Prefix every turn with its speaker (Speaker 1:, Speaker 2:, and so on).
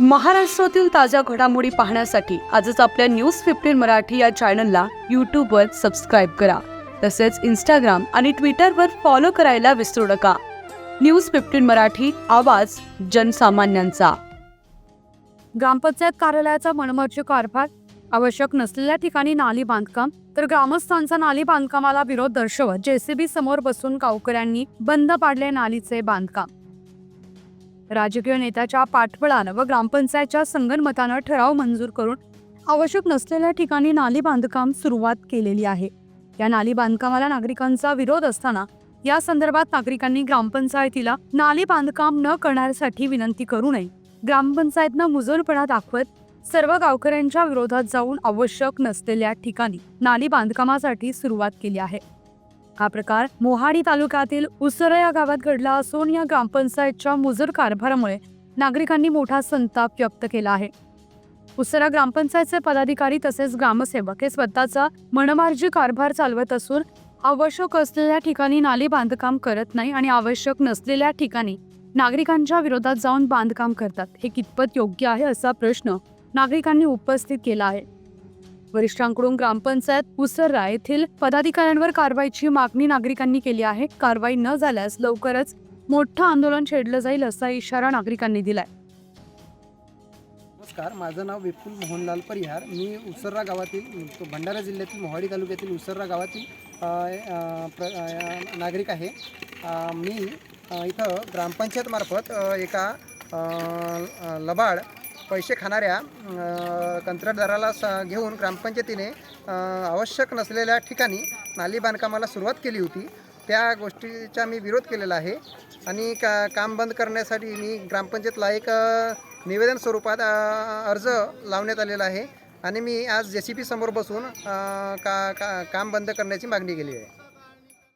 Speaker 1: महाराष्ट्रातील ताज्या घडामोडी पाहण्यासाठी आजच आपल्या न्यूज फिफ्टीन मराठी या चॅनलला यूट्यूबवर सबस्क्राईब करा. तसेच इंस्टाग्राम आणि ट्विटरवर फॉलो करायला विसरू नका. न्यूज फिफ्टीन मराठी आवाज जनसामान्यांचा. ग्रामपंचायत कार्यालयाचा मनमर्जी कारभार आवश्यक नसलेल्या ठिकाणी नाली बांधकाम तर ग्रामस्थांचा नाली बांधकामाला विरोध दर्शवत जेसीबी समोर बसून गावकऱ्यांनी बंद पाडले नालीचे बांधकाम. राजकीय नेत्याच्या पाठबळानं व ग्रामपंचायतच्या संगनमतानं ठराव मंजूर करून आवश्यक नसलेल्या ठिकाणी नाली बांधकाम सुरुवात केलेली आहे. या नाली बांधकामाला नागरिकांचा विरोध असताना या संदर्भात नागरिकांनी ग्रामपंचायतीला नाली बांधकाम न करण्यासाठी विनंती करू नये. ग्रामपंचायतनं मुजोरपणा दाखवत सर्व गावकऱ्यांच्या विरोधात जाऊन आवश्यक नसलेल्या ठिकाणी नाली बांधकामासाठी सुरुवात केली आहे. हा प्रकार मोहाडी तालुक्यातील उसर या गावात घडला असून या ग्रामपंचायतच्या मुजर कारभारामुळे नागरिकांनी मोठा संताप व्यक्त केला आहे. उसरा ग्रामपंचायतचे पदाधिकारी तसेच ग्रामसेवक हे स्वतःचा मनमार्जी कारभार चालवत असून आवश्यक असलेल्या ठिकाणी नाली बांधकाम करत नाही आणि आवश्यक नसलेल्या ठिकाणी नागरिकांच्या विरोधात जाऊन बांधकाम करतात. हे कितपत योग्य आहे असा प्रश्न नागरिकांनी उपस्थित केला आहे. वरिष्ठांकडून ग्रामपंचायत उसर्रा येथील पदाधिकाऱ्यांवर कारवाईची मागणी नागरिकांनी केली आहे. कारवाई न झाल्यास लवकरच मोठं आंदोलन छेडलं जाईल असा इशारा नागरिकांनी दिलाय.
Speaker 2: नमस्कार माझं नाव विपुल मोहनलाल परिहार. मी उसर्रा गावातील भंडारा जिल्ह्यातील मोहाडी तालुक्यातील उसर्रा गावातील प्र नागरिक आहे. मी इथं ग्रामपंचायतमार्फत एका लबाड पैसे खाणाऱ्या कंत्राटदाराला स घेऊन ग्रामपंचायतीने आवश्यक नसलेल्या ठिकाणी नाली बांधकामाला सुरुवात केली होती. त्या गोष्टीचा मी विरोध केलेला आहे. आणि का काम बंद करण्यासाठी मी ग्रामपंचायतला एक निवेदन स्वरूपात अर्ज लावण्यात आलेला आहे. आणि मी आज जे सी पी समोर बसून का का काम बंद करण्याची मागणी केली आहे.